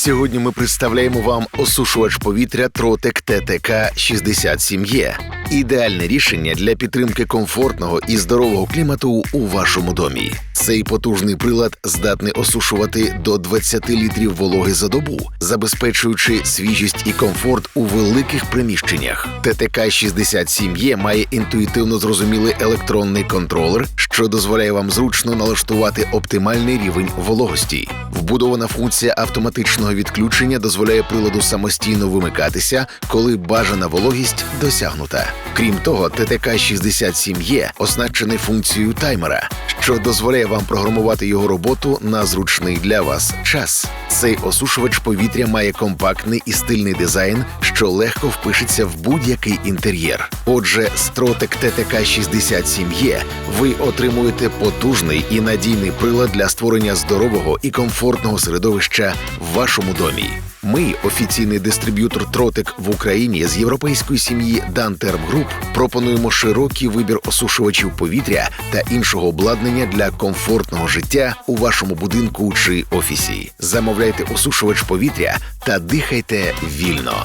Сьогодні ми представляємо вам осушувач повітря Тротек ТТК 67Е. Ідеальне рішення для підтримки комфортного і здорового клімату у вашому домі. Цей потужний прилад здатний осушувати до 20 літрів вологи за добу, забезпечуючи свіжість і комфорт у великих приміщеннях. ТТК 67Е має інтуїтивно зрозумілий електронний контролер, що дозволяє вам зручно налаштувати оптимальний рівень вологості. Вбудована функція автоматичного відключення дозволяє приладу самостійно вимикатися, коли бажана вологість досягнута. Крім того, ТТК 67Е оснащений функцією таймера, що дозволяє вам програмувати його роботу на зручний для вас час. Цей осушувач повітря має компактний і стильний дизайн, що легко впишеться в будь-який інтер'єр. Отже, Trotec ТТК 67Е ви отримуєте потужний і надійний прилад для створення здорового і комфортного середовища в вашому домі. Ми, офіційний дистриб'ютор Тротик в Україні з європейської сім'ї Дантерм Груп, пропонуємо широкий вибір осушувачів повітря та іншого обладнання для комфортного життя у вашому будинку чи офісі. Замовляйте осушувач повітря та дихайте вільно.